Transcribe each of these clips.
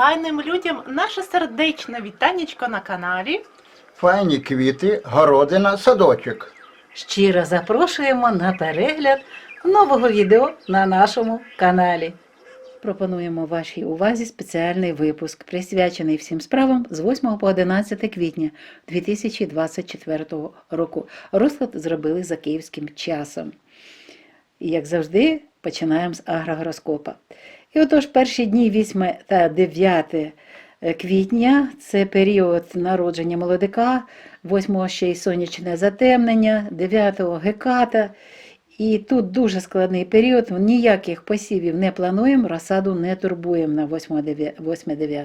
файним людям наше сердечне вітанечко на каналі. Файні квіти, городина, садочок. Щиро запрошуємо на перегляд нового відео на нашому каналі. Пропонуємо вашій увазі спеціальний випуск, присвячений всім справам з 8 по 11 квітня 2024 року. Розклад зробили за київським часом. І, як завжди, починаємо з агрогороскопа. І отож, перші дні 8 та 9 квітня це період народження молодика, 8 ще й сонячне затемнення, 9 геката. І тут дуже складний період, ніяких посівів не плануємо, розсаду не турбуємо на 8-9.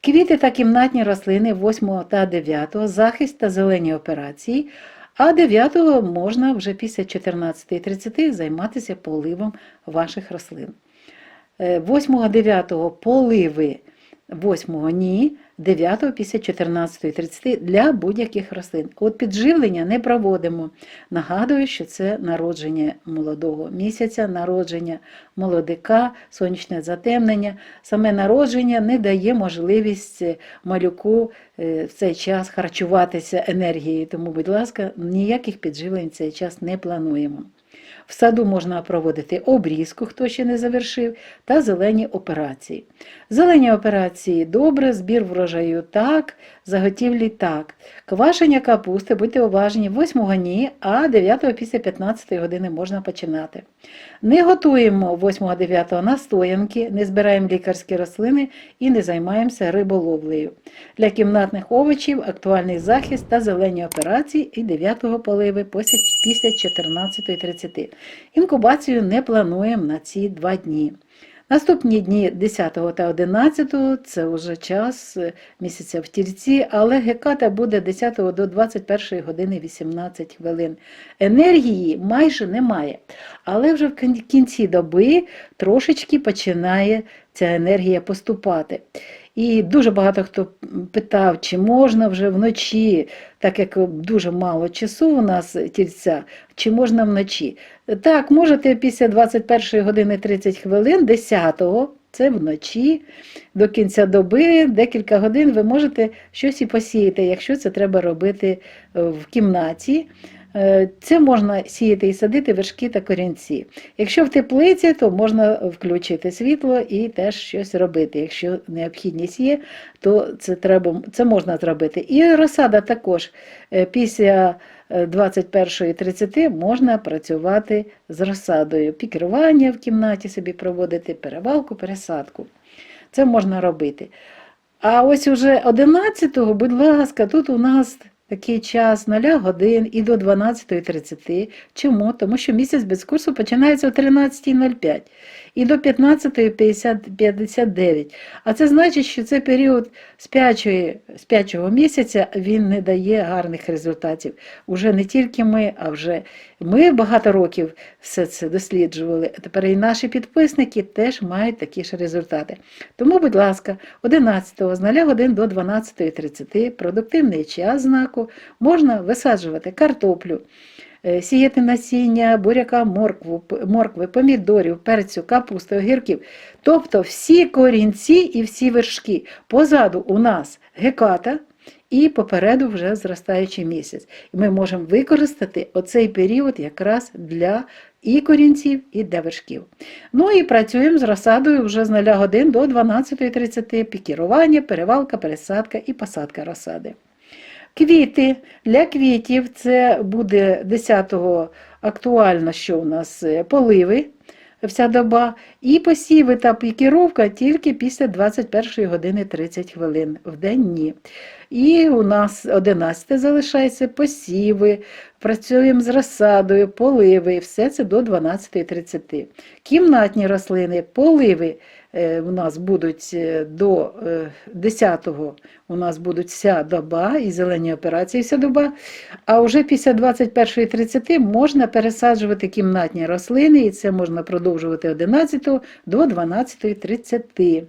Квіти та кімнатні рослини 8 та 9, захист та зелені операції, а 9 можна вже після 14.30 займатися поливом ваших рослин. 8-9 поливи 8 ні, 9 після 14.30 для будь-яких рослин. От підживлення не проводимо. Нагадую, що це народження молодого місяця, народження молодика, сонячне затемнення. Саме народження не дає можливість малюку е, в цей час харчуватися енергією. Тому, будь ласка, ніяких підживлень в цей час не плануємо. В саду можна проводити обрізку, хто ще не завершив, та зелені операції. Зелені операції добре, збір врожаю так, заготівлі так. Квашення капусти, будьте уважні, 8 ні, а 9 після 15 години можна починати. Не готуємо 8-9 настоянки, не збираємо лікарські рослини і не займаємося риболовлею. Для кімнатних овочів актуальний захист та зелені операції і 9 поливи після після 14.30. Інкубацію не плануємо на ці два дні. Наступні дні 10 та 11 це вже час е, місяця в тільці, але геката буде 10 до 21 години 18 хвилин. Енергії майже немає. Але вже в кінці доби трошечки починає ця енергія поступати. І дуже багато хто питав, чи можна вже вночі, так як дуже мало часу у нас тільця, чи можна вночі. Так, можете після 21 години 30 хвилин, 10-го, це вночі, до кінця доби, декілька годин ви можете щось і посіяти, якщо це треба робити в кімнаті. Е, Це можна сіяти і садити вершки та корінці. Якщо в теплиці, то можна включити світло і теж щось робити. Якщо необхідність є, то це, треба, це можна зробити. І розсада також е, після е, 21.30 можна працювати з розсадою. Пікерування в кімнаті собі проводити, перевалку, пересадку. Це можна робити. А ось уже 11-го, будь ласка, тут у нас такий час 0 годин і до 12.30. Чому? Тому що місяць без курсу починається о 13.05 і до 15.59. А це значить, що цей період спячої, спячого місяця він не дає гарних результатів. Уже не тільки ми, а вже ми багато років все це досліджували. Тепер і наші підписники теж мають такі ж результати. Тому, будь ласка, 11 з 0 годин до 12.30 продуктивний час знаку можна висаджувати картоплю. е, Сіяти насіння, буряка, моркву, моркви, помідорів, перцю, капусти, огірків. Тобто всі корінці і всі вершки. Позаду у нас геката і попереду вже зростаючий місяць. Ми можемо використати оцей період якраз для і корінців, і для вершків. Ну і працюємо з розсадою вже з 0 годин до 12.30. Пікірування, перевалка, пересадка і посадка розсади. Квіти. Для квітів це буде 10-го актуально, що у нас е, поливи вся доба, і посіви та пікіровка тільки після 21 години 30 хвилин в день ні. І у нас 11 залишається посіви, працюємо з розсадою, поливи, все це до 12.30. Кімнатні рослини, поливи е, у нас будуть е, до е, 10-го у нас будуть вся доба і зелені операції вся доба. А вже після 21.30 можна пересаджувати кімнатні рослини, і це можна продовжувати 11 до 12.30.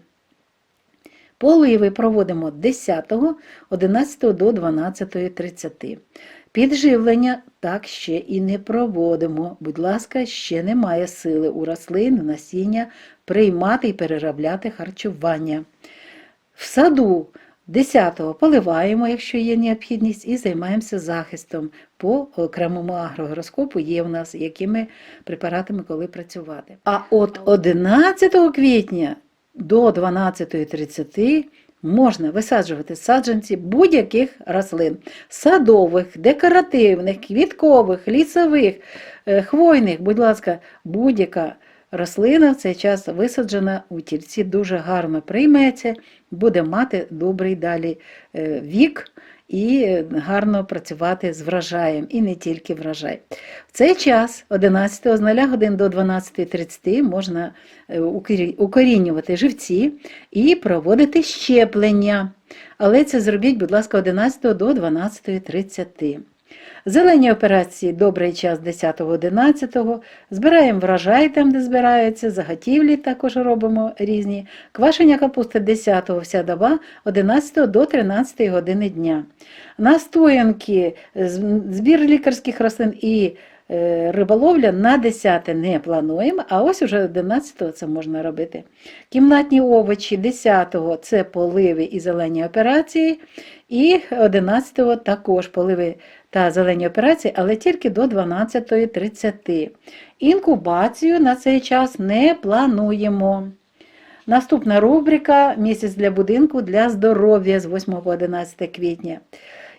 Поливи проводимо 10, 11 до 12.30. Підживлення так ще і не проводимо. Будь ласка, ще немає сили у рослин, насіння приймати і переробляти харчування. В саду 10-го поливаємо, якщо є необхідність, і займаємося захистом. По окремому агрогороскопу є в нас, якими препаратами коли працювати. А от 11 квітня до 12.30 можна висаджувати саджанці будь-яких рослин садових, декоративних, квіткових, лісових, е, хвойних, будь ласка, будь-яка рослина в цей час висаджена у тільці дуже гарно прийметься, буде мати добрий далі е, вік і е, гарно працювати з врожаєм, і не тільки врожай. В цей час 11 з 0 годин до 12.30 можна е, укорінювати живці і проводити щеплення. Але це зробіть, будь ласка, 11 до 12.30. Зелені операції добрий час 10-11, збираємо врожай там, де збираються, заготівлі також робимо різні. Квашення капусти 10-го вся доба, 11 до 13 години дня. Настоянки, збір лікарських рослин і риболовля на 10 не плануємо, а ось уже 11 це можна робити. Кімнатні овочі 10-го це поливи і зелені операції, і 11-го також поливи та зелені операції, але тільки до 12.30. Інкубацію на цей час не плануємо. Наступна рубрика Місяць для будинку для здоров'я з 8 по 11 квітня.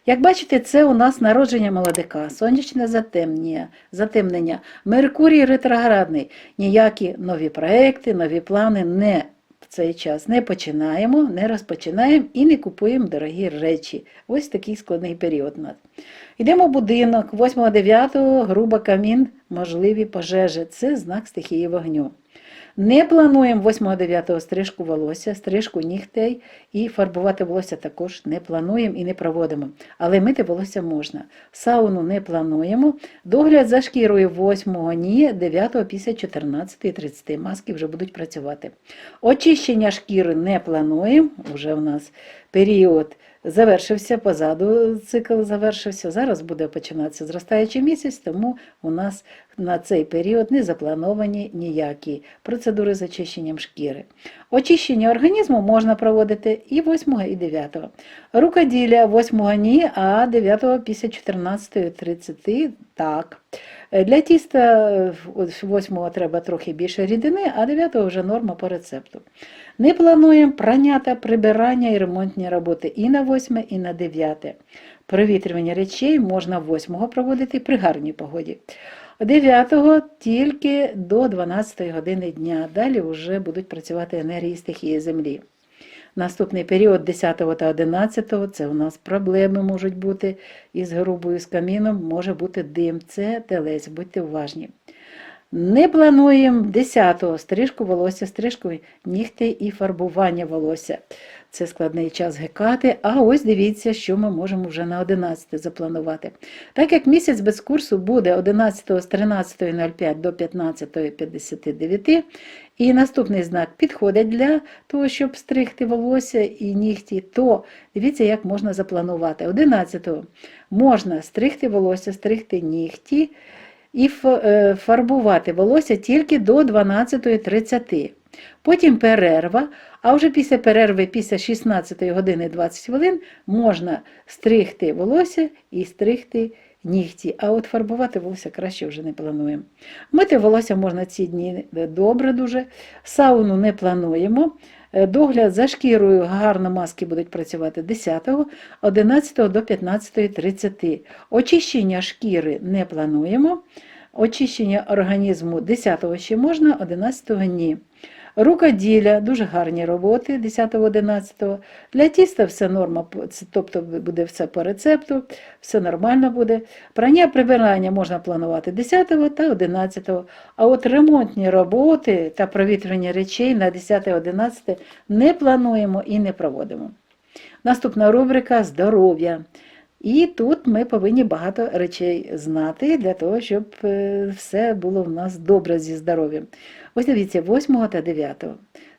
Як бачите, це у нас народження молодика, сонячне затемнення, затемнення, Меркурій ретроградний. Ніякі нові проекти, нові плани не в цей час не починаємо, не розпочинаємо і не купуємо дорогі речі. Ось такий складний період у нас. Йдемо в будинок, 8-9 груба камін, можливі пожежі. Це знак стихії вогню. Не плануємо 8-9 стрижку волосся, стрижку нігтей і фарбувати волосся також не плануємо і не проводимо. Але мити волосся можна. Сауну не плануємо. Догляд за шкірою 8-го ні, 9-го після 14.30 маски вже будуть працювати. Очищення шкіри не плануємо. вже у нас період завершився, позаду цикл завершився. Зараз буде починатися зростаючий місяць, тому у нас на цей період не заплановані ніякі процедури з очищенням шкіри. Очищення організму можна проводити і 8 і 9. Рукоділля 8 ні, а 9 після 14.30 так. Для тіста 8 треба трохи більше рідини, а 9 вже норма по рецепту. Не плануємо прання прибирання і ремонтні роботи і на 8, і на 9. Провітрювання речей можна 8 проводити при гарній погоді. 9 тільки до 12 години дня. Далі вже будуть працювати енергії стихії Землі. Наступний період 10 та 11 це у нас проблеми можуть бути із грубою з каміном, може бути дим. Це телець, будьте уважні. Не плануємо 10-го стрижку волосся, стрижку нігтей і фарбування волосся. Це складний час гекати. А ось дивіться, що ми можемо вже на 11 запланувати. Так як місяць без курсу буде 11 з 13.05 до 15.59, і наступний знак підходить для того, щоб стригти волосся і нігті, то дивіться, як можна запланувати. 11-го можна стригти волосся, стригти нігті і е, фарбувати волосся тільки до 12.30. Потім перерва, а вже після перерви, після 16 години 20 хвилин, можна стригти волосся і стригти нігті. А от фарбувати волосся краще вже не плануємо. Мити волосся можна ці дні добре дуже. Сауну не плануємо. Е, Догляд за шкірою гарно маски будуть працювати 10, 11 до 15.30. Очищення шкіри не плануємо. Очищення організму 10 ще можна, 11 ні. Рукоділля, дуже гарні роботи 10-11. Для тіста все норма, тобто буде все по рецепту, все нормально буде. Прання прибирання можна планувати 10 та 11. А от ремонтні роботи та провітрювання речей на 10-11 не плануємо і не проводимо. Наступна рубрика здоров'я. І тут ми повинні багато речей знати для того, щоб е, все було в нас добре зі здоров'ям. Ось дивіться, 8 та 9.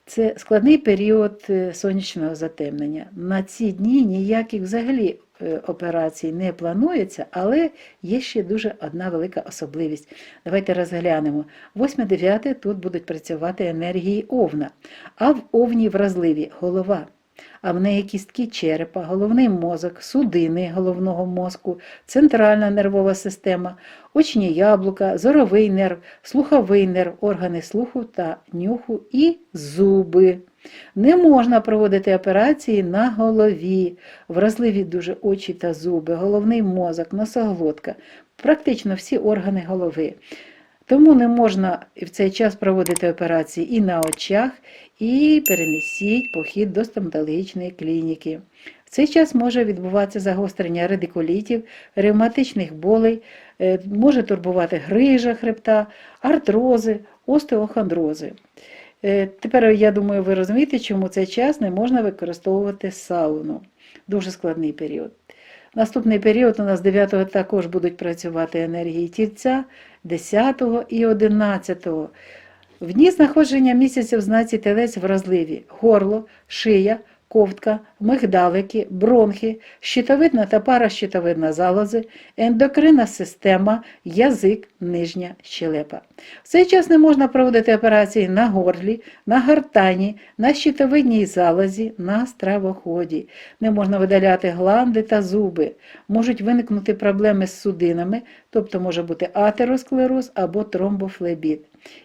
Це складний період е, сонячного затемнення. На ці дні ніяких взагалі е, операцій не планується, але є ще дуже одна велика особливість. Давайте розглянемо. 8-9 тут будуть працювати енергії овна, а в овні вразливі голова. А в неї кістки черепа, головний мозок, судини головного мозку, центральна нервова система, очні яблука, зоровий нерв, слуховий нерв, органи слуху та нюху і зуби. Не можна проводити операції на голові, вразливі дуже очі та зуби, головний мозок, носоглотка, практично всі органи голови. Тому не можна в цей час проводити операції і на очах, і перенесіть похід до стоматологічної клініки. В цей час може відбуватися загострення радикулітів, ревматичних болей, е, може турбувати грижа хребта, артрози, остеохондрози. Е, Тепер я думаю, ви розумієте, чому цей час не можна використовувати сауну. Дуже складний період. Наступний період у нас 9-го також будуть працювати енергії тільця, 10-го і 11-го. В дні знаходження місяця в знаці телець вразливі горло, шия, ковтка, мигдалики, бронхи, щитовидна та паращитовидна залози, ендокринна система, язик, нижня щелепа. В цей час не можна проводити операції на горлі, на гортані, на щитовидній залозі, на стравоході. Не можна видаляти гланди та зуби. Можуть виникнути проблеми з судинами, тобто може бути атеросклероз або тромбофлебіт.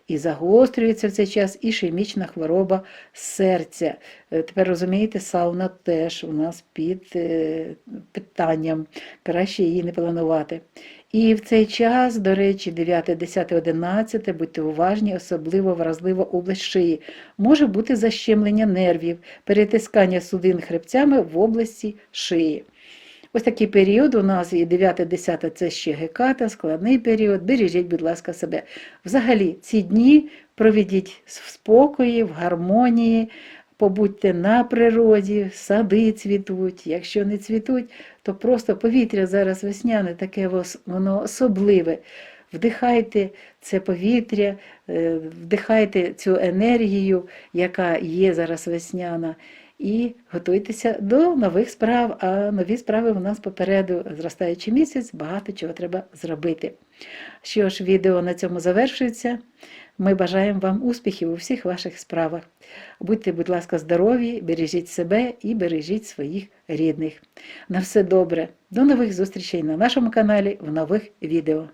І загострюється в цей час ішемічна хвороба серця. Е, Тепер розумієте, сауна теж у нас під е, питанням. Краще її не планувати. І в цей час, до речі, 9, 10, 11, будьте уважні, особливо вразлива область шиї. Може бути защемлення нервів, перетискання судин хребцями в області шиї. Ось такий період у нас і 9-10 це ще геката, складний період. Бережіть, будь ласка, себе. Взагалі, ці дні проведіть в спокої, в гармонії, побудьте на природі, сади цвітуть. Якщо не цвітуть, то просто повітря зараз весняне, таке воно особливе. Вдихайте це повітря, е, вдихайте цю енергію, яка є зараз весняна, і готуйтеся до нових справ. А нові справи у нас попереду зростаючий місяць, багато чого треба зробити. Що ж, відео на цьому завершується. Ми бажаємо вам успіхів у всіх ваших справах. Будьте, будь ласка, здорові, бережіть себе і бережіть своїх рідних. На все добре. До нових зустрічей на нашому каналі в нових відео.